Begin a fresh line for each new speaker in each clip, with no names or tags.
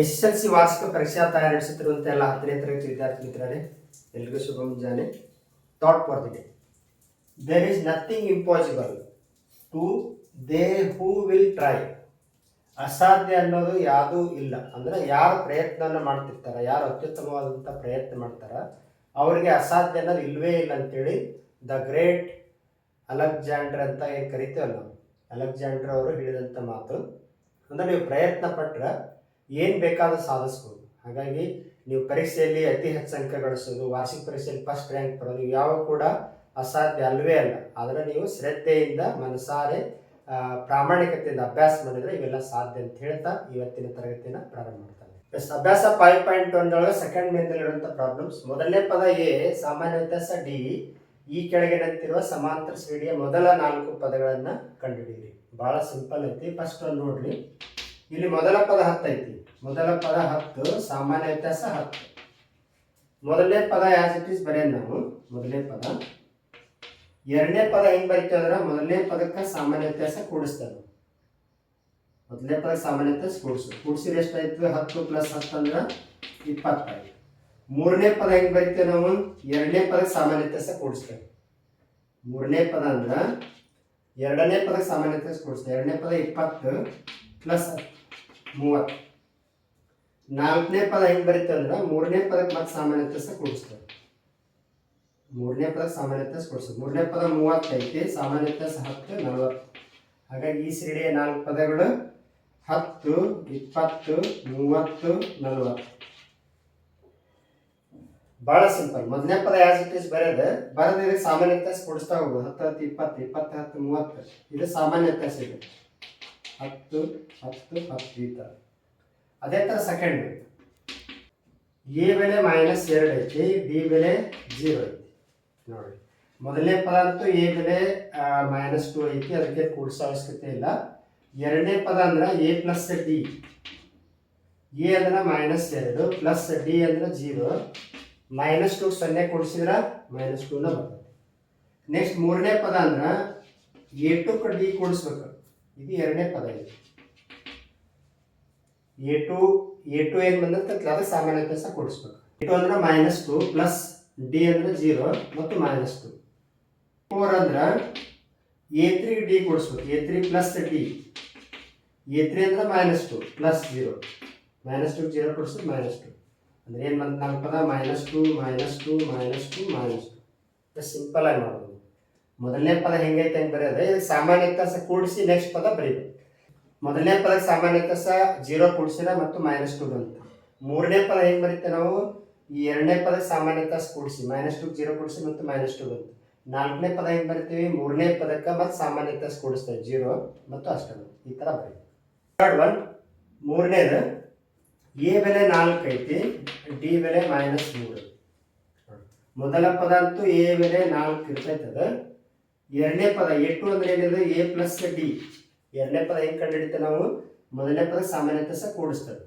S L C ವಾರ್ಷಿಕ ಪರೀಕ್ಷಾ ತಯಾರಿಸುತ್ತಿರುವಂಥ ಎಲ್ಲ ಹತ್ತನೇ ತರಗತಿ ವಿದ್ಯಾರ್ಥಿ ಮಿತ್ರರೇ, ಎಲ್ರಿಗೂ ಶುಭ ಮುಂಜಾನೆ. Thought for the day there is nothing impossible to they who will try ಅಸಾಧ್ಯ ಅನ್ನೋದು ಯಾವುದೂ ಇಲ್ಲ. ಅಂದರೆ ಯಾರು ಪ್ರಯತ್ನನ ಮಾಡ್ತಿರ್ತಾರ, ಯಾರು ಅತ್ಯುತ್ತಮವಾದಂಥ ಪ್ರಯತ್ನ ಮಾಡ್ತಾರ, ಅವರಿಗೆ ಅಸಾಧ್ಯ ಅನ್ನೋದು ಇಲ್ಲವೇ ಇಲ್ಲ ಅಂತೇಳಿ ದ ಗ್ರೇಟ್ ಅಲೆಕ್ಸಾಂಡರ್ ಅಂತ ಏನು ಕರಿತೇವಲ್ಲ ಅಲೆಕ್ಸಾಂಡ್ರ್ ಅವರು ಹೇಳಿದಂಥ ಮಾತು. ಅಂದರೆ ನೀವು ಪ್ರಯತ್ನ ಪಟ್ಟರೆ ಏನು ಬೇಕಾದರೂ ಸಾಧಿಸ್ಬೋದು. ಹಾಗಾಗಿ ನೀವು ಪರೀಕ್ಷೆಯಲ್ಲಿ ಅತಿ ಹೆಚ್ಚು ಅಂಕ ಗಳಿಸೋದು, ವಾರ್ಷಿಕ ಪರೀಕ್ಷೆಯಲ್ಲಿ ಫಸ್ಟ್ ರ್ಯಾಂಕ್ ಬರೋದು ಯಾವ ಕೂಡ ಅಸಾಧ್ಯ ಅಲ್ಲವೇ ಅಲ್ಲ. ಆದರೆ ನೀವು ಶ್ರದ್ಧೆಯಿಂದ ಮನಸಾರೆ ಪ್ರಾಮಾಣಿಕತೆಯಿಂದ ಅಭ್ಯಾಸ ಮಾಡಿದರೆ ಇವೆಲ್ಲ ಸಾಧ್ಯ ಅಂತ ಹೇಳ್ತಾ ಇವತ್ತಿನ ತರಗತಿಯನ್ನು ಪ್ರಾರಂಭ ಮಾಡ್ತಾರೆ ಎಸ್, ಅಭ್ಯಾಸ ಫೈವ್ ಪಾಯಿಂಟ್ ಒಂದೊಳಗೆ ಸೆಕೆಂಡ್ ಮೇನಲ್ಲಿರುವಂಥ ಪ್ರಾಬ್ಲಮ್ಸ್ ಮೊದಲನೇ ಪದ ಎ, ಸಾಮಾನ್ಯ ವ್ಯತ್ಯಾಸ ಡಿ. ಈ ಕೆಳಗಿನಂತಿರುವ ಸಮಾಂತರ ಶ್ರೇಣಿಯ ಮೊದಲ ನಾಲ್ಕು ಪದಗಳನ್ನು ಕಂಡುಹಿಡಿಯಿರಿ. ಭಾಳ ಸಿಂಪಲ್ ಐತಿ. ಫಸ್ಟ್ ಒಂದು ನೋಡ್ರಿ. ಇಲ್ಲಿ ಮೊದಲ ಪದ ಹತ್ತು ಐತಿ. ಮೊದಲ ಪದ ಹತ್ತು, ಸಾಮಾನ್ಯ ವ್ಯತ್ಯಾಸ ಹತ್ತು. ಮೊದಲನೇ ಪದ ಯಾಸ್ ಇಟ್ ಈಸ್ ಬರೆಯೋದು ನಾವು. ಮೊದಲನೇ ಪದ. ಎರಡನೇ ಪದ ಹೆಂಗ್ ಬರಿತೀವಿ ಅಂದ್ರೆ ಮೊದಲನೇ ಪದಕ್ಕೆ ಸಾಮಾನ್ಯ ವ್ಯತ್ಯಾಸ ಕೂಡಿಸ್ತಾರೆ. ಮೊದಲನೇ ಪದಕ್ಕೆ ಸಾಮಾನ್ಯ ವ್ಯತ್ಯಾಸ ಕೂಡಿಸು. ಕೂಡಿಸಿದ್ರೆ ಎಷ್ಟಾಯ್ತು? ಹತ್ತು ಪ್ಲಸ್ ಹತ್ತು ಅಂದ್ರೆ ಇಪ್ಪತ್ತಾಯ್ತು. ಮೂರನೇ ಪದ ಹೆಂಗೆ ಬರೀತೇವೆ ನಾವು? ಎರಡನೇ ಪದಕ್ಕೆ ಸಾಮಾನ್ಯ ವ್ಯತ್ಯಾಸ ಕೂಡಿಸ್ತೇವೆ ಮೂರನೇ ಪದ ಅಂದ್ರೆ ಎರಡನೇ ಪದಕ್ಕೆ ಸಾಮಾನ್ಯ ವ್ಯತ್ಯಾಸ ಕೂಡಿಸ್ತೇವೆ ಎರಡನೇ ಪದ ಇಪ್ಪತ್ತು ಪ್ಲಸ್ ಮೂವತ್ತು. ನಾಲ್ಕನೇ ಪದ ಹೆಂಗ್ ಬರುತ್ತೆ ಅಂದ್ರೆ ಮೂರನೇ ಪದಕ್ಕೆ ಮತ್ತೆ ಸಾಮಾನ್ಯ ಕೊಡಿಸ್ತದೆ ಮೂರನೇ ಪದ ಸಾಮಾನ್ಯ ಕೊಡಿಸ್ತದೆ ಮೂರನೇ ಪದ ಮೂವತ್ತೈತಿ ಸಾಮಾನ್ಯ ವ್ಯತ್ಯಾಸ ಹತ್ತು, ನಲವತ್ತು. ಹಾಗಾಗಿ ಈ ಸಿಡಿಯ ನಾಲ್ಕು ಪದಗಳು ಹತ್ತು, ಇಪ್ಪತ್ತು, ಮೂವತ್ತು, ನಲವತ್ತು. ಭಾಳ ಸಿಂಪಲ್. ಮೊದಲನೇ ಪದ ಯಾಸ್ ಇಟ್ ಇಸ್ ಬರೆಯೋದು ಬರೆದು ಇದಕ್ಕೆ ಕೊಡಿಸ್ತಾ ಹೋಗ್ಬೋದು. ಹತ್ತು ಹತ್ತು, ಇಪ್ಪತ್ತು ಇಪ್ಪತ್ತು, ಹತ್ತು, ಮೂವತ್ತು. ಇದು ಸಾಮಾನ್ಯ ಸಿಗುತ್ತೆ ಇದೆ ಹತ್ತು ಹತ್ತು ಹತ್ತು ಈ ಥರ ಅದೇ ಥರ ಸೆಕೆಂಡ್ ಎ ಬೆಲೆ ಮೈನಸ್ ಎರಡು ಐತಿ ಬಿ ಬೆಲೆ ಜೀರೋ ಐತಿ. ನೋಡಿ. ಮೊದಲನೇ ಪದ ಅಂತೂ ಎ ಬೆಲೆ ಮೈನಸ್ ಟು ಐತಿ, ಅದಕ್ಕೆ ಕೂಡಿಸೋ ಅವಶ್ಯಕತೆ ಇಲ್ಲ. ಎರಡನೇ ಪದ ಅಂದ್ರೆ ಎ ಪ್ಲಸ್ ಡಿ ಎ ಅಂದ್ರೆ ಮೈನಸ್ ಎರಡು ಪ್ಲಸ್ ಡಿ ಅಂದ್ರೆ ಜೀರೋ ಮೈನಸ್ ಟು ಸೊನ್ನೆ ಕೊಡಿಸಿದ್ರ ಮೈನಸ್ ಟೂನ ಬರ್ತದೆ. ನೆಕ್ಸ್ಟ್ ಮೂರನೇ ಪದ ಅಂದ್ರೆ ಎ ಟು ಡಿ ಕೂಡಿಸ್ಬೇಕು. ಇದು ಎರಡನೇ ಪದ ಇದೆ. ಎ ಟು ಎ ಟು ಏನು ಬಂದಂತ ಅದಕ್ಕೆ ಸಾಮಾನ್ಯ ವ್ಯತ್ಯಾಸ ಕೊಡಿಸ್ಬೇಕು. ಎ ಟು ಅಂದ್ರೆ ಮೈನಸ್ ಟು ಪ್ಲಸ್ ಡಿ ಅಂದ್ರೆ ಜೀರೋ ಮತ್ತು ಮೈನಸ್ ಟು ಫೋರ್ ಅಂದ್ರೆ ಎ ತ್ರೀ ಡಿ ಕೊಡಿಸ್ಬೇಕು. A three plus D A three ಅಂದ್ರೆ minus two plus zero minus two zero ಕೊಡಿಸಿದ್ರೆ minus two ಅಂದ್ರೆ ಏನು ಬಂದ ನಾಲ್ಕು ಪದ? Minus two minus two minus two minus two simple ಆಗಿ ಮಾಡ್ಬೋದು ಮೊದಲನೇ ಪದ ಹೆಂಗೈತೆ ಅಂತ ಬರೆಯೋದು ಸಾಮಾನ್ಯತ ಸಾಮಾನ್ಯ ಕೂಡಿಸಿ ನೆಕ್ಸ್ಟ್ ಪದ ಬರೀಬೇಕು. ಮೊದಲನೇ ಪದ ಸಾಮಾನ್ಯ ಸಹ ಜೀರೋ ಕೂಡಿಸಿರ ಮತ್ತು ಮೈನಸ್ ಟು ಬಂತು. ಮೂರನೇ ಪದ ಹೆಂಗೆ ಬರೀತೆ ನಾವು? ಈ ಎರಡನೇ ಪದ ಸಾಮಾನ್ಯ ವ್ಯತ್ಯಾಸ ಕೂಡಿಸಿ ಮೈನಸ್ ಟು ಜೀರೋ ಕೂಡಿಸಿ ಮತ್ತು ಮೈನಸ್ ಟು ಬಂತು. ನಾಲ್ಕನೇ ಪದ ಹೆಂಗೆ ಬರಿತೀವಿ? ಮೂರನೇ ಪದಕ್ಕೆ ಮತ್ತು ಸಾಮಾನ್ಯ ವ್ಯತ್ಯಾಸ ಕೂಡಿಸ್ತೇವೆ ಜೀರೋ ಮತ್ತು ಅಷ್ಟೇ ಈ ಥರ ಬರೀ ಥರ್ಡ್ ಒನ್ ಮೂರನೇದು ಎ ಬೆಲೆ ನಾಲ್ಕು ಐತಿ ಡಿ ಬೆಲೆ ಮೈನಸ್ ಮೂರು. ಮೊದಲ ಪದ ಅಂತೂ ಎ ಬೆಲೆ ನಾಲ್ಕು ಇರ್ತೈತದ. ಎರಡನೇ ಪದ ಎಟ್ಟು ಅಂದ್ರೆ ಏನಿದೆ? A plus D. ಎರಡನೇ ಪದ ಹೆಂಗೆ ಕಂಡುಹಿಡಿತ ನಾವು? ಮೊದಲನೇ ಪದ ಸಾಮಾನ್ಯತೆ ಸಹ ಕೂಡಿಸ್ತೇವೆ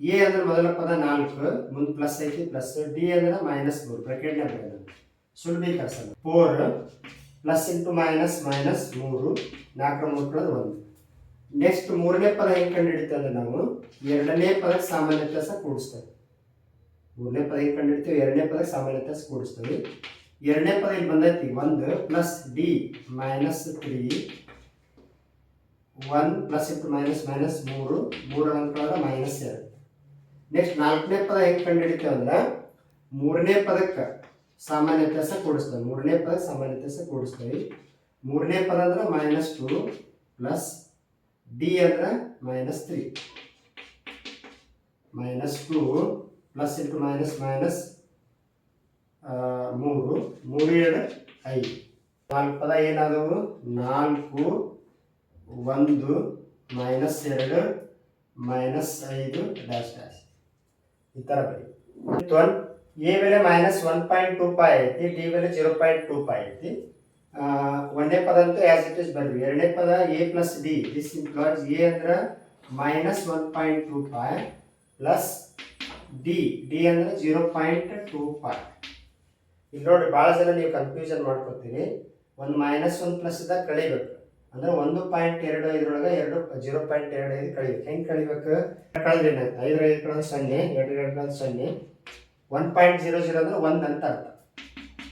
ಎ ಅಂದ್ರೆ ಮೊದಲ ಪದ ನಾಲ್ಕು, ಮುಂದೆ ಪ್ಲಸ್ ಐತಿ, ಪ್ಲಸ್ ಡಿ ಅಂದ್ರೆ ಮೈನಸ್ ಮೂರು. ಬ್ರಾಕೆಟ್ ಬರೋದು ಕಳ್ಸಲ್ಲ four plus into minus minus ಮೂರು. ನಾಲ್ಕರ ಮೂರು ಒಂದು. ನೆಕ್ಸ್ಟ್ ಮೂರನೇ ಪದ ಹೆಂಗೆ ಕಂಡುಹಿಡಿತ ಅಂದ್ರೆ ನಾವು? ಎರಡನೇ ಪದಕ್ಕೆ ಸಾಮಾನ್ಯತೆ ಸಹ ಕೂಡಿಸ್ತೇವೆ. ಮೂರನೇ ಪದ ಹೆಂಗೆ ಕಂಡುಹಿಡಿತೇವೆ? ಎರಡನೇ ಪದಕ್ಕೆ ಸಾಮಾನ್ಯತೆ ಕೂಡಿಸ್ತೇವೆ. ಎರಡನೇ ಪದ ಇಲ್ಲಿ ಬಂದೈತಿ. ಒಂದು plus D minus three one plus ಇತ್ತು ಮೈನಸ್ ಮೈನಸ್ ಮೂರು, ಮೂರ ಅಂಕಗಳ ಮೈನಸ್ ಎರಡು. ನೆಕ್ಸ್ಟ್ ನಾಲ್ಕನೇ ಪದ ಹೆಂಗೆ ಕಂಡುಹಿಡಿತೇವೆ ಅಂದ್ರೆ ಮೂರನೇ ಪದಕ್ಕೆ ಸಾಮಾನ್ಯ ವ್ಯತ್ಯಾಸ ಕೂಡಿಸ್ತೇವೆ ಮೂರನೇ ಪದ ಸಾಮಾನ್ಯ ವ್ಯತ್ಯಾಸ ಕೂಡಿಸ್ತೇವೆ ಮೂರನೇ ಪದ ಅಂದ್ರೆ ಮೈನಸ್ ಟು ಪ್ಲಸ್ ಡಿ ಅಂದ್ರೆ minus three minus two plus into minus minus ಮೂರು ಮೂರು ಎರಡು ಐದು. ನಾಲ್ಕು ಪದ ಏನಾದವು? ನಾಲ್ಕು, ಒಂದು, ಮೈನಸ್ ಎರಡು, ಮೈನಸ್ ಐದು ಡ್ಯಾಶ್ ಡ್ಯಾಶ್ ಈ ಥರ ಬರಿ. ಒನ್, ಎ ಬೆಲೆ minus one point two five ಐತಿ, ಡಿ ಬೆಲೆ ಜೀರೋ ಪಾಯಿಂಟ್ ಟೂ ಫೈ ಐತಿ. ಒಂದನೇ ಪದ ಅಂತೂ ಆ್ಯಸ್ ಇಟ್ ಇಸ್ ಬರ್ರಿ ಎರಡನೇ ಪದ A plus D this implies A ಅಂದ್ರೆ minus one point two five plus D. D ಅಂದ್ರೆ ಜೀರೋ ಪಾಯಿಂಟ್ ಟೂ ಫೈ ಇಲ್ಲಿ ನೋಡಿ ಭಾಳ ಜನ ನೀವು ಕನ್ಫ್ಯೂಷನ್ ಮಾಡ್ಕೊತೀರಿ ಒಂದು ಮೈನಸ್ ಒಂದು ಪ್ಲಸ್ ಇದ್ದಾಗ ಕಳಿಬೇಕು. ಅಂದ್ರೆ ಒಂದು ಪಾಯಿಂಟ್ ಎರಡು ಐದರೊಳಗೆ ಎರಡು ಜೀರೋ ಪಾಯಿಂಟ್ ಎರಡು ಐದು ಕಳಿಬೇಕು. ಹೆಂಗೆ ಕಳಿಬೇಕು? ಐದರ ಐದರ ಐದು ಕಳೆದ ಸೊನ್ನೆ, ಎರಡು ಎರಡು ಕಳೆದ ಸೊನ್ನೆ. ಒನ್ ಪಾಯಿಂಟ್ ಜೀರೋ ಜೀರೋ ಅಂದ್ರೆ ಒಂದು ಅಂತ ಅರ್ಥ.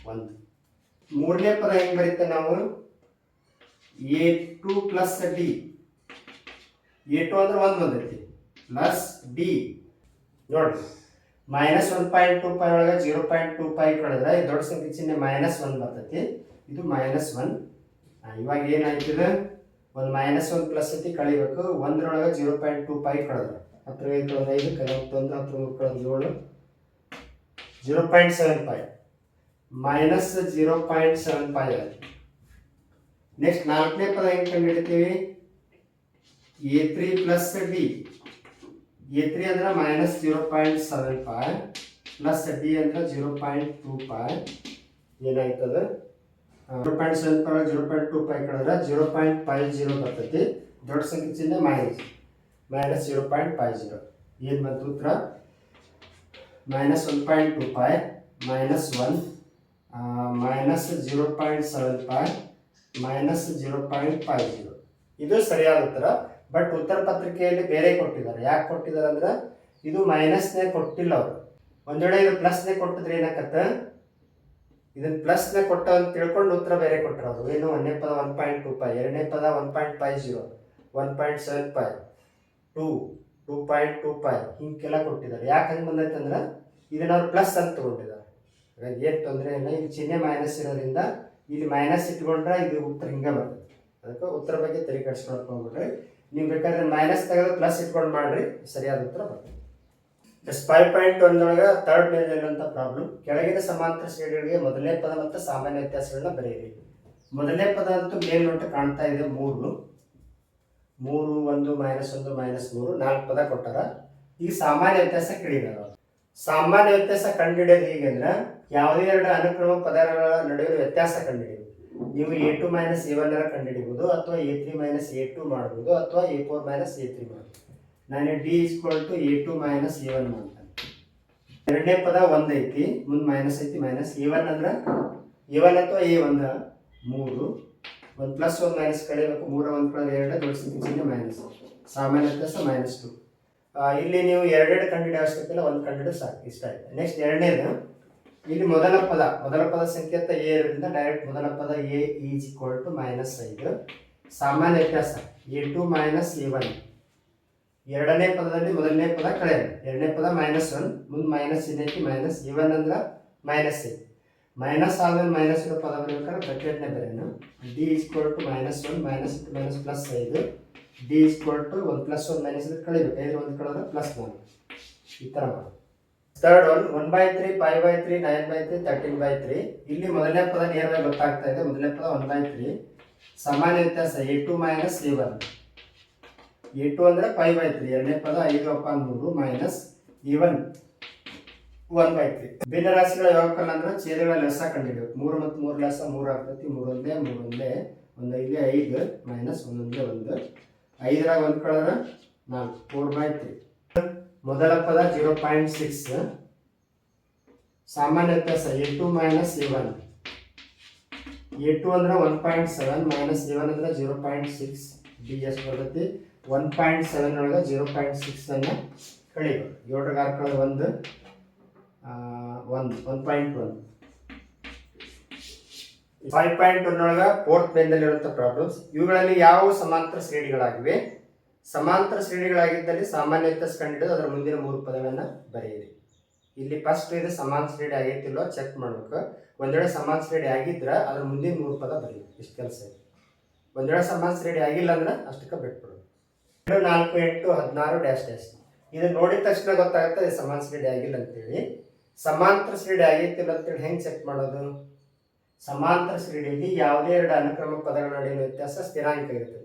ಒಂದು. ಮೂರನೇ ಪದ ಹೆಂಗೆ ಬರೀತೆ ನಾವು? A two plus D A two ಅಂದ್ರೆ ಒಂದು ಬಂದೈತಿ. ಪ್ಲಸ್ ಡಿ ನೋಡ್ರಿ. Minus one point two pi ಒಳಗೆ ಜೀರೋ ಪಾಯಿಂಟ್ ಟೂ ಪೈ ಕಳೆದ್ರೆ ಈ ದೊಡ್ಡ ಸಂಖ್ಯೆ ಚಿಹ್ನೆ ಮೈನಸ್ ಒನ್ ಬರ್ತೈತಿ. ಇದು ಮೈನಸ್ ಒನ್. ಇವಾಗ ಏನಾಯ್ತು ಒಂದು ಮೈನಸ್ ಒನ್ ಪ್ಲಸ್ ಐತಿ, ಕಳಿಬೇಕು. ಒಂದರೊಳಗೆ ಜೀರೋ ಪಾಯಿಂಟ್ ಟೂ ಪೈ ಕಳೆದ್ರೆ. ಹತ್ರ ಐದು ಒಂದು ಐದು ಕಲಿವತ್ತೊಂದು ಹತ್ತು ಮೂರು ಕಳೆದ ಏಳು. Zero point seven five minus zero point seven five ಆಯ್ತು ನೆಕ್ಸ್ಟ್ ನಾಲ್ಕನೇ ಪದ ಹೆಂಗೆ ಕಂಡುಹಿಡಿತೀವಿ? A three plus D A three ಅಂದ್ರೆ minus zero point seven five plus B ಅಂದ್ರೆ zero point two five ಏನಾಯ್ತದ? Zero point seven five zero point two five ಕಳೆದ್ರೆ zero point five zero ಬರ್ತೈತಿ. ದೊಡ್ಡ ಸಂಖ್ಯೆ ಚಿಹ್ನೆ minus minus zero point five zero ಏನು ಬಂತು ಉತ್ತರ? Minus one point two five minus one minus zero point seven five minus zero point five zero ಇದು ಸರಿಯಾದ ಉತ್ತರ. ಬಟ್ ಉತ್ತರ ಪತ್ರಿಕೆಯಲ್ಲಿ ಬೇರೆ ಕೊಟ್ಟಿದ್ದಾರೆ. ಯಾಕೆ ಕೊಟ್ಟಿದ್ದಾರೆ ಅಂದ್ರೆ ಇದು ಮೈನಸ್ನೇ ಕೊಟ್ಟಿಲ್ಲ ಅವರು. ಒಂದೊಡೆ ಇದು ಪ್ಲಸ್ನೇ ಕೊಟ್ಟಿದ್ರೆ ಏನಾಕತ್ತ ಇದನ್ನ ಪ್ಲಸ್ನೇ ಕೊಟ್ಟ ಅಂತ ತಿಳ್ಕೊಂಡು ಉತ್ತರ ಬೇರೆ ಕೊಟ್ಟರು ಅವರು ಏನು ಒಂದನೇ ಪದ ಒನ್ ಪಾಯಿಂಟ್ ಟೂ ಫೈವ್ ಎರಡನೇ ಪದ one point five zero one point seven five two two point two five ಹಿಂಗೆಲ್ಲ ಕೊಟ್ಟಿದ್ದಾರೆ. ಯಾಕೆ ಹಂಗೆ ಬಂದೈತೆ ಅಂದ್ರೆ ಇದನ್ನ ಅವ್ರು ಪ್ಲಸ್ ಅಂತ ತಗೊಂಡಿದ್ದಾರೆ. ಹಾಗಾಗಿ ಏನು ತೊಂದರೆ ಇಲ್ಲ. ಇಲ್ಲಿ ಚಿಹ್ನೆ ಮೈನಸ್ ಇರೋದ್ರಿಂದ ಇಲ್ಲಿ ಮೈನಸ್ ಇಟ್ಕೊಂಡ್ರೆ ಇದು ಉತ್ತರ ಹಿಂಗೆ ಬರುತ್ತೆ ಅದಕ್ಕೆ ಉತ್ತರ ಬಗ್ಗೆ ತಲೆ ಕೆಡಿಸ್ಕೊಳ್ಕೊಂಡ್ಬಿಟ್ರಿ ನೀವು ಬೇಕಾದ್ರೆ ಮೈನಸ್ ತೆಗೆದು ಪ್ಲಸ್ ಇಟ್ಕೊಂಡು ಮಾಡ್ರಿ, ಸರಿಯಾದ ಉತ್ತರ ಬರ್ತದೆ. ಫೈವ್ ಪಾಯಿಂಟ್ ಒಂದೊಳಗೆ ಥರ್ಡ್ ಮೇಲೆ ಇರುವಂಥ ಪ್ರಾಬ್ಲಮ್ ಕೆಳಗಿನ ಸಮಾಂತರ ಶ್ರೇಣಿಗಳಿಗೆ ಮೊದಲನೇ ಪದ ಮತ್ತು ಸಾಮಾನ್ಯ ವ್ಯತ್ಯಾಸಗಳನ್ನ ಬರೆಯಿರಿ. ಮೊದಲನೇ ಪದ ಅಂತೂ ಮೇಲ್ನೋಟ ಕಾಣ್ತಾ ಇದೆ, ಮೂರು. ಮೂರು, ಒಂದು ಮೈನಸ್ ಒಂದು ಮೈನಸ್ ಮೂರು, ನಾಲ್ಕು ಪದ ಕೊಟ್ಟಾರ. ಈಗ ಸಾಮಾನ್ಯ ವ್ಯತ್ಯಾಸ ಕೇಳಿದಾರ ಸಾಮಾನ್ಯ ವ್ಯತ್ಯಾಸ ಕಂಡುಹಿಡಿಯೋದು ಹೇಗೆ ಅಂದ್ರೆ, ಯಾವುದೇ ಎರಡು ಅನುಕ್ರಮ ಪದಗಳ ನಡುವೆ ವ್ಯತ್ಯಾಸ ಕಂಡುಹಿಡಿಯೋದು ನೀವು A two minus A one ಕಂಡುಹಿಡಿಬಹುದು ಅಥವಾ A three minus A two ಮಾಡ್ಬೋದು, ಅಥವಾ A four minus A three ಮಾಡ್ಬೋದು. ನಾನು D is equal to A two minus A one ಮಾಡ್ತೇನೆ. ಎರಡನೇ ಪದ ಒಂದು ಐತಿ, ಮುಂದೆ ಮೈನಸ್ ಐತಿ ಮೈನಸ್ ಎ ಒನ್ ಅಂದ್ರೆ ಎ ಒನ್ ಅಥವಾ ಎ ಒಂದ? ಮೂರು. ಒಂದು ಪ್ಲಸ್ ಒಂದು ಮೈನಸ್ ಕಳೆಯಬೇಕು, ಮೂರ ಒಂದು ಪ್ಲಸ್ ಎರಡು ದೊಡ್ಡ ಚಿಹ್ನೆ ಮೈನಸ್ ಸಾಮಾನ್ಯ ಪ್ಲಸ್ ಮೈನಸ್ ಟು ಇಲ್ಲಿ ನೀವು ಎರಡೆರಡು ಕಂಡುಹಿಡಿಯೋ ಅವಶ್ಯಕತೆ ಇಲ್ಲ, ಒಂದು ಕಂಡುಹಿಡಿದು ಸಾಕು, ಇಷ್ಟ ಆಯ್ತು. ನೆಕ್ಸ್ಟ್ ಎರಡನೇದು ಇಲ್ಲಿ ಮೊದಲ ಪದ ಮೊದಲ ಪದ ಸಂಕೇತ ಎ ಇರೋದ್ರಿಂದ ಡೈರೆಕ್ಟ್ ಮೊದಲ ಪದ A is equal to minus ಐದು ಸಾಮಾನ್ಯ ವ್ಯತ್ಯಾಸ A two minus A one ಎರಡನೇ ಪದದಲ್ಲಿ ಮೊದಲನೇ ಪದ ಕಳೆ ಎರಡನೇ ಪದ ಮೈನಸ್ ಒನ್ ಮುಂದೆ ಮೈನಸ್ ಏನೈತಿ ಮೈನಸ್ ಎ ಒನ್ ಅಂದ್ರೆ ಮೈನಸ್ ಏ ಮೈನಸ್ ಆದ್ಮೇಲೆ ಮೈನಸ್ ಇರೋ ಪದ ಬರ್ಬೇಕಾದ್ರೆ ಬ್ರಕೆಟ್ನೇ ಬರೆಯೋಣ. D equal to minus one minus two minus plus ಐದು ಡಿ ಈಕ್ವಲ್ ಟು ಒಂದು ಪ್ಲಸ್ ಒನ್ ಮೈನಸ್ ಕಳಿಬೇಕು ಐದು ಒಂದು ಕಳೆದ್ರೆ ಪ್ಲಸ್ ಒನ್ ಈ ಥರ ಮಾಡಿ third one one by three five by three nine by three thirteen by three ಇಲ್ಲಿ ಮೊದಲನೇ ಪದ ನೇರವಾಗಿ ಗೊತ್ತಾಗ್ತಾ ಇದೆ. ಮೊದಲನೇ ಪದ ಒನ್ ಬೈ ತ್ರೀ ಸಮಾನ ವ್ಯತ್ಯಾಸ A two minus A one A two ಅಂದರೆ ಫೈವ್ ಬೈ ತ್ರೀ ಎರಡನೇ ಪದ ಐದು ಅಪ್ಪ ಮೂರು minus A one one by three ಭಿನ್ನ ರಾಶಿಗಳ ಯಾವಕ್ಕಲ್ಲ ಅಂದ್ರೆ ಛೇದಗಳ ಲೆಸ ಕಂಡುಹಿಡಿಬೇಕು ಮೂರು ಮತ್ತು ಮೂರು ಲೆಸ ಮೂರು ಆಗ್ತೈತಿ. ಮೂರೊಂದೇ ಮೂರೊಂದೇ, ಒಂದು ಐದು ಐದು ಮೈನಸ್ ಒಂದೊಂದೇ, ಒಂದು. ಐದರಾಗ ಒಂದು ಕಳೆದ್ರೆ ನಾಲ್ಕು. ಫೋರ್ ಬೈ ತ್ರೀ ಮೊದಲ ಪದ ಜೀರೋ ಪಾಯಿಂಟ್ ಸಿಕ್ಸ್. ಸಾಮಾನ್ಯ ವ್ಯತ್ಯಾಸ A two minus A one A two ಅಂದ್ರೆ one point seven minus A one ಅಂದ್ರೆ zero point six. D is ಬರ್ತೈತಿ. ಒನ್ ಪಾಯಿಂಟ್ ಸೆವೆನ್ ಒಳಗೆ ಜೀರೋ ಪಾಯಿಂಟ್ ಸಿಕ್ಸನ್ನು ಕಳಿಬೇಕು. ಏಳು ಆರು ಕಳೆದ ಒಂದು ಒಂದು one point one five point one ಒಳಗೆ ಫೋರ್ತ್ ಪೇನ್ದಲ್ಲಿರುವಂಥ ಪ್ರಾಬ್ಲಮ್ಸ್ ಇವುಗಳಲ್ಲಿ ಯಾವ ಸಮಾಂತರ ಶ್ರೇಣಿಗಳಾಗಿವೆ? ಸಮಾಂತರ ಶ್ರೇಣಿಗಳಾಗಿದ್ದಲ್ಲಿ ಸಾಮಾನ್ಯ ವ್ಯತ್ಯಾಸ ಕಂಡುಹಿಡಿದು ಅದರ ಮುಂದಿನ ಮೂರು ಪದಗಳನ್ನು ಬರೆಯಿರಿ. ಇಲ್ಲಿ ಫಸ್ಟ್ ಇದು ಸಮಾನ ಶ್ರೇಣಿ ಆಗೈತಿಲ್ಲೋ ಚೆಕ್ ಮಾಡ್ಬೇಕು. ಒಂದೆಡೆ ಸಮಾನ ಶ್ರೇಣಿ ಆಗಿದ್ರೆ ಅದ್ರ ಮುಂದಿನ ಮೂರು ಪದ ಬರೀರಿ ಇಷ್ಟು ಕೆಲಸ ಒಂದೆಡೆ ಒಂದ್ ಸಮಾನ ಶ್ರೇಣಿ ಆಗಿಲ್ಲ ಅಂದ್ರೆ ಅಷ್ಟಕ್ಕೆ ಬಿಟ್ಬಿಡೋದು. ಎರಡು, ನಾಲ್ಕು, ಎಂಟು, ಹದಿನಾರು ಡ್ಯಾಶ್ ಡ್ಯಾಶ್ ಇದು ನೋಡಿದ ತಕ್ಷಣ ಗೊತ್ತಾಗುತ್ತೆ ಇದು ಸಮಾನ ಶ್ರೇಣಿ ಆಗಿಲ್ಲ ಅಂತೇಳಿ. ಸಮಾಂತರ ಶ್ರೇಣಿ ಆಗೈತಿಲ್ಲ ಅಂತೇಳಿ ಹೆಂಗೆ ಚೆಕ್ ಮಾಡೋದು? ಸಮಾಂತರ ಶ್ರೇಣಿಯಲ್ಲಿ ಯಾವುದೇ ಎರಡು ಅನುಕ್ರಮ ಪದಗಳ ನಡುವಿನ ವ್ಯತ್ಯಾಸ ಸ್ಥಿರಾಂಕ ಇರ್ತದೆ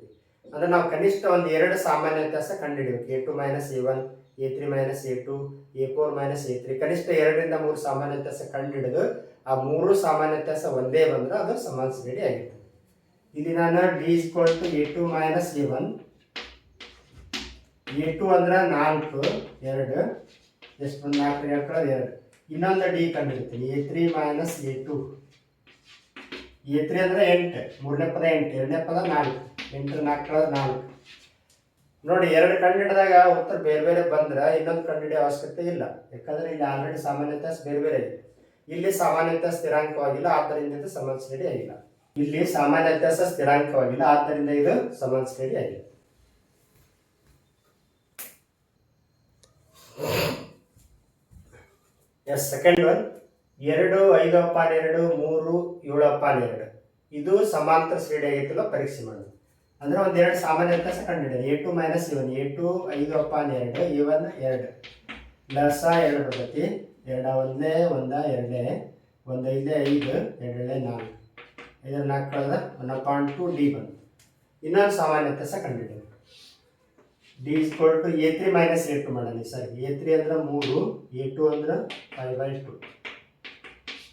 ಅಂದ್ರೆ ನಾವು ಕನಿಷ್ಠ ಒಂದು ಎರಡು ಸಾಮಾನ್ಯ ವ್ಯತ್ಯಾಸ ಕಂಡುಹಿಡಿಬೇಕು A two minus A one A three minus A two A four minus A three ಕನಿಷ್ಠ ಎರಡರಿಂದ ಮೂರು ಸಾಮಾನ್ಯ ವ್ಯತ್ಯಾಸ ಕಂಡುಹಿಡಿದು ಆ ಮೂರು ಸಾಮಾನ್ಯ ವ್ಯತ್ಯಾಸ ಒಂದೇ ಬಂದ್ರೆ ಅದು ಸಮಾನ ಶ್ರೇಣಿ ಆಗಿರ್ತದೆ. ಇಲ್ಲಿ ನಾನು D is equal to A two minus A one A two ಅಂದ್ರೆ ನಾಲ್ಕು, ಎರಡು. ಎಷ್ಟು ಒಂದು ನಾಲ್ಕು ಕಳೆದ ಎರಡು. ಇನ್ನೊಂದು D ಕಂಡಿರ್ತೀನಿ A three minus A two A three ಅಂದ್ರೆ ಎಂಟು. ಮೂರನೇ ಪದ ಎಂಟು. ಎರಡನೇ ಪದ ನಾಲ್ಕು. ಎಂಟು ನಾಲ್ಕು ನಾಲ್ಕು. ನೋಡಿ, ಎರಡು ಕಂಡಿಡಿದಾಗ ಉತ್ತರ ಬೇರೆ ಬೇರೆ ಬಂದ್ರೆ ಇನ್ನೊಂದು ಕಂಡಿಡಿಯ ಅವಶ್ಯಕತೆ ಇಲ್ಲ. ಯಾಕಂದ್ರೆ ಇಲ್ಲಿ ಆಲ್ರೆಡಿ ಸಾಮಾನ್ಯತೆ ಬೇರೆ ಬೇರೆ ಇದೆ. ಇಲ್ಲಿ ಸಾಮಾನ್ಯತೆ ಸ್ಥಿರಾಂಕವಾಗಿಲ್ಲ, ಆದ್ದರಿಂದ ಇದು ಸಮಾನ ಆಗಿಲ್ಲ ಇಲ್ಲಿ ಸಾಮಾನ್ಯ ವ್ಯತ್ಯಾಸ ಸ್ಥಿರಾಂಕವಾಗಿಲ್ಲ, ಆದ್ದರಿಂದ ಇದು ಸಮಾನ ಶ್ರೇಣಿ ಆಗಿದೆ ಎಸ್ ಸೆಕೆಂಡ್ ಒನ್ ಎರಡು, ಐದು ಅಪಾನ್ ಎರಡು ಮೂರು, ಏಳು ಅಪಾನ್ ಎರಡು ಇದು ಸಮಾಂತರ ಶ್ರೇಣಿ ಆಗೈತಲ್ಲ ಪರೀಕ್ಷೆ ಮಾಡೋದು ಅಂದ್ರೆ ಎರಡು ಸಾಮಾನ್ಯ ವ್ಯತ್ಯಾಸ ಕಂಡಿದೆ A two minus even A two ಐದು ಅಪಾನ್ ಎರಡು ಇವನ್ ಎರಡು. ಲಸ ಎರಡು ಬರ್ತೈತಿ. ಎರಡ ಒಂದೇ ಒಂದ ಎರಡೇ ಒಂದು ಐದೇ ಐದು ಎರಡೇ ನಾಲ್ಕು. ಐದರ ನಾಲ್ಕು ಕಳೆದ ಒನ್ ಪಾಯಿಂಟ್ ಟು ಡಿ ಬಂತು. ಇನ್ನೊಂದು ಸಾಮಾನ್ಯ ವ್ಯತ್ಯಾಸ ಕಂಡಿದೆ D is equal to A three minus A two ಮಾಡೋಣ ಸರ್. ಎ ತ್ರೀ ಅಂದ್ರೆ ಮೂರು ಎ ಟು ಅಂದ್ರೆ ಫೈವ್ ಬೈ ಟು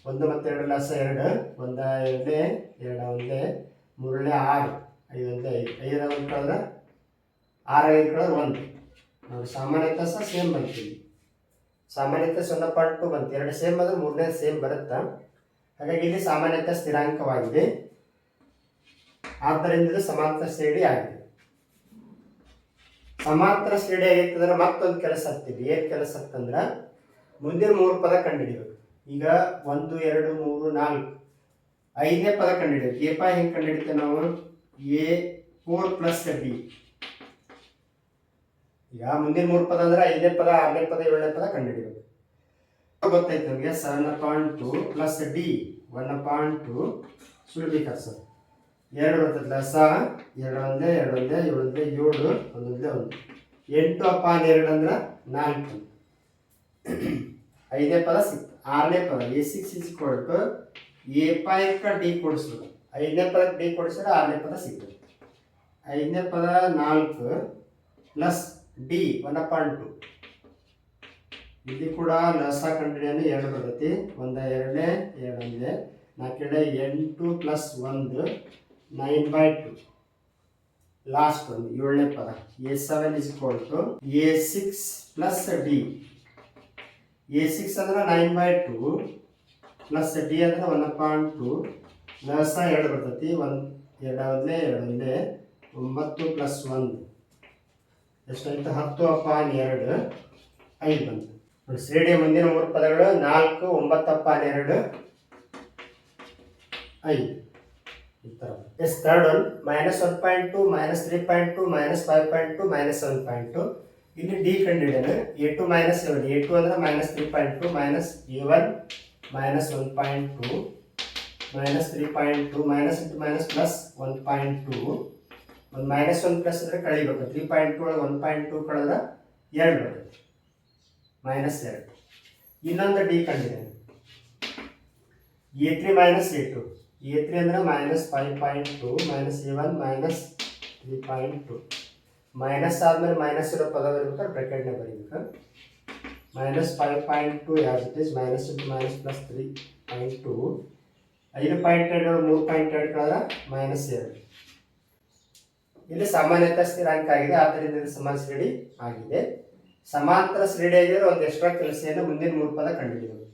ಒಂದು ಮತ್ತು ಎರಡು ಲಸ ಎರಡು, ಒಂದ ಎರಡೇ ಎರಡ ಒಂದೇ ಮೂರನೇ, ಆರು. ಐದು ಅಂತ ಐದು ಐದು ಒಂದು ಕಳೆದ್ರೆ ಆರು ಐದು ಒಂದು. ನೋಡಿ ಸಾಮಾನ್ಯ ಸಹ ಸೇಮ್ ಬಂತೀವಿ. ಸಾಮಾನ್ಯತೆ ಸೊನ್ನೆ ಪಾಯಿಂಟ್ ಟು ಬಂತು. ಎರಡು ಸೇಮ್ ಅಂದ್ರೆ ಮೂರನೇ ಸೇಮ್ ಬರುತ್ತಾ? ಹಾಗಾಗಿ ಇಲ್ಲಿ ಸಾಮಾನ್ಯ ವ್ಯತ್ಯಾಸ ಸ್ಥಿರಾಂಕವಾಗಿದೆ. ಆದ್ದರಿಂದ ಇದು ಸಮಾಂತರ ಶ್ರೇಣಿ ಆಗಿದೆ. ಸಮಾಂತರ ಶ್ರೇಣಿ ಆಗಿತ್ತಂದ್ರೆ ಮತ್ತೊಂದು ಕೆಲಸ ಹತ್ತಿವಿ ಏನು ಕೆಲಸ ಹತ್ತಂದ್ರೆ ಮುಂದಿನ ಮೂರು ಪದ ಕಂಡುಹಿಡಿಬೇಕು. ಈಗ ಒಂದು, ಎರಡು, ಮೂರು, ನಾಲ್ಕು. ಐದನೇ ಪದ ಕಂಡುಹಿಡಿಬೇಕು. ಎ ಪಾ, ಹೆಂಗೆ ಕಂಡುಹಿಡಿತೇವೆ ನಾವು? ಎ ಫೋರ್ ಪ್ಲಸ್ ಬಿ ಈಗ ಮುಂದಿನ ಮೂರು ಪದ ಅಂದ್ರೆ ಐದನೇ ಪದ, ಆರನೇ ಪದ, ಏಳನೇ ಪದ ಕಂಡುಹಿಡಿಯಬೇಕು ಗೊತ್ತಾಯ್ತು ನಮಗೆ. Seven point two plus D one point two ಸುಳ್ಬೇಕಾ sir. ಎರಡು ಬರ್ತದಲ್ಲ ಸ ಎರಡು ಒಂದೇ ಎರಡು ಒಂದೇ ಏಳು ಒಂದೇ ಏಳು ಒಂದೊಂದೇ, ಒಂದು. ಎಂಟು ಅಪಾನ್ ಎರಡು ಅಂದ್ರೆ ನಾಲ್ಕು. ಐದನೇ ಪದ ಸಿಕ್ತು. ಆರನೇ ಪದ. ಎ ಸಿಕ್ಸ್ ಇಸ್ ಕೊಟ್ಟು ಎ ಪಾಯಿಂಟ್ ಡಿ ಕೊಡಿಸ್ಬೇಕು. ಐದನೇ ಪದ ಡಿ ಕೊಡಿಸಿದ್ರೆ ಆರನೇ ಪದ ಸಿಗ್ತದೆ. ಐದನೇ ಪದ ನಾಲ್ಕು plus D one point two ಇಲ್ಲಿ ಕೂಡ ಲಸ ಕಂಡಿಡಿಯನ್ನು ಎರಡು ಬರ್ತೈತಿ. ಒಂದ, ಎರಡನೇ ಎರಡನೇ. ನಾಲ್ಕನೇ, ಎಂಟು ಪ್ಲಸ್ ಒಂದು ನೈನ್ ಬೈ ಟು ಲಾಸ್ಟ್ ಒಂದು, ಏಳನೇ ಪದ. A seven is two a six plus d A six ಅಂದ್ರೆ nine by two plus d ಅಂದ್ರೆ ಒನ್ ಪಾಯಿಂಟ್ ಟು ಲಸ ಎರಡು ಬರ್ತೈತಿ. ಒಂದು ಎರಡು ಒಂದೇ ಎರಡು ಒಂಬತ್ತು ಪ್ಲಸ್ ಒಂದು. ಎಷ್ಟಾಯ್ತು? ಹತ್ತು ಅಪಾನ್ ಎರಡು ಐದು ಬಂತು. ಶ್ರೇಣಿಯ ಮುಂದಿನ ಮೂರು ಪದಗಳು ನಾಲ್ಕು, ಒಂಬತ್ತು ಅಪಾನ್ ಎರಡು ಐದು. ಈ ಥರ S, third one minus one point two minus three point two minus five point two minus seven point two ಇಲ್ಲಿ ಡಿ ಕಂಡಿದ್ದೇನೆ. A two minus seven a two ಅಂದರೆ minus three point two minus a one minus one point two minus three point two minus into minus plus one point two ಒಂದು minus one plus ಅಂದರೆ ಕಳಿಬೇಕು three point two ಒಳಗೆ one point two ಕಳೆದ್ರೆ ಎರಡು ಬರುತ್ತೆ. Minus ಎರಡು. ಇನ್ನೊಂದು d ಕಂಡಿದ್ದೇನೆ a three minus a two a three ಅಂದರೆ minus five point two minus a one minus three point two minus ಆದಮೇಲೆ ಮೈನಸ್ ಇರೋ ಪದ ಬರೀಬೇಕಾದ್ರೆ ಬ್ರೆಕೆಟ್ನೇ ಬರೀಬೇಕು. Minus five point two as it is minus into minus plus three point two ಐದು point ಎರಡು, ಮೂರು ಪಾಯಿಂಟ್ ಎರಡು ಕಳೆದ ಮೈನಸ್ ಎರಡು. ಇಲ್ಲಿ ಸಾಮಾನ್ಯತ ಸ್ಥಿರಾಂಕ ಆಗಿದೆ, ಆದ್ದರಿಂದ ಇದು ಸಮಾನ ಶ್ರೇಣಿ ಆಗಿದೆ. ಸಮಾಂತರ ಶ್ರೇಣಿ ಆಗಿದ್ರೆ ಒಂದು ಎಕ್ಸ್ಟ್ರಾ ಕೆಲಸವನ್ನು ಮುಂದಿನ ಮೂರು ಪದ ಕಂಡುಹಿಡಿಯೋದು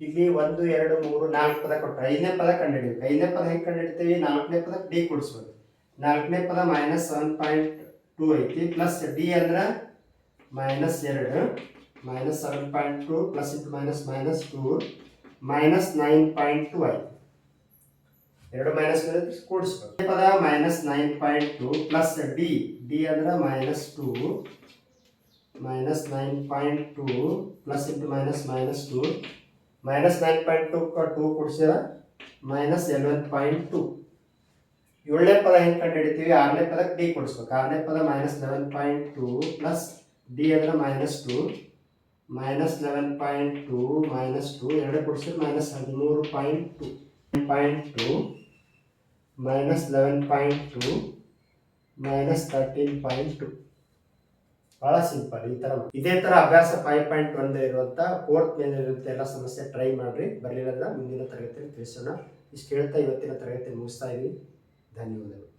ಇಲ್ಲಿ ಒಂದು, ಎರಡು, ಮೂರು, ನಾಲ್ಕು ಪದ ಕೊಟ್ಟರೆ ಐದನೇ ಪದ ಕಂಡುಹಿಡಿಬೇಕು ಐದನೇ ಪದ ಹೆಂಗೆ ಕಂಡುಹಿಡ್ತೀವಿ? ನಾಲ್ಕನೇ ಪದ ಡಿ ಕೊಡಿಸ್ಬೇಕು. ನಾಲ್ಕನೇ ಪದ ಮೈನಸ್ ಸೆವೆನ್ ಪಾಯಿಂಟ್ ಟೂ ಐತಿ ಪ್ಲಸ್ ಡಿ ಅಂದ್ರೆ ಮೈನಸ್ ಎರಡು minus seven point two plus into minus minus two minus nine point two ಆಯ್ತು ಎರಡು ಮೈನಸ್ ಕೂಡಿಸ್ಬೇಕು. ಪದ minus nine point two plus d d ಅಂದ್ರೆ minus two minus nine point two plus into minus minus two minus nine point two two ಕೊಡ್ಸಿರ minus eleven point two ಏಳನೇ ಪದ ಹೆಂಗೆ ಕಂಡು ಹಿಡಿತೀವಿ ಆರನೇ ಪದಕ್ಕೆ ಡಿ ಕೊಡಿಸ್ಬೇಕು. ಆರನೇ ಪದ minus eleven point two plus d ಅಂದ್ರೆ minus two minus eleven point two minus two ಎರಡು ಕೊಡಿಸಿದ್ರೆ ಮೈನಸ್ ಹದಿಮೂರು point two point two point two minus thirteen point two ಭಾಳ ಸಿಂಪಲ್ ಈ ಥರ ಇದೇ ಥರ ಅಭ್ಯಾಸ ಫೈವ್ ಪಾಯಿಂಟ್ ಒನ್ ಇರುವಂಥ ಫೋರ್ತ್ ಮೇಲೆ ಇರುತ್ತೆ ಎಲ್ಲ ಸಮಸ್ಯೆ ಟ್ರೈ ಮಾಡಿರಿ. ಬರಲಿಲ್ಲ ಮುಂದಿನ ತರಗತಿಯಲ್ಲಿ ತಿಳಿಸೋಣ. ಇಷ್ಟು ಹೇಳ್ತಾ ಇವತ್ತಿನ ತರಗತಿ ಮುಗಿಸ್ತಾ ಇದ್ದೀವಿ ಧನ್ಯವಾದಗಳು.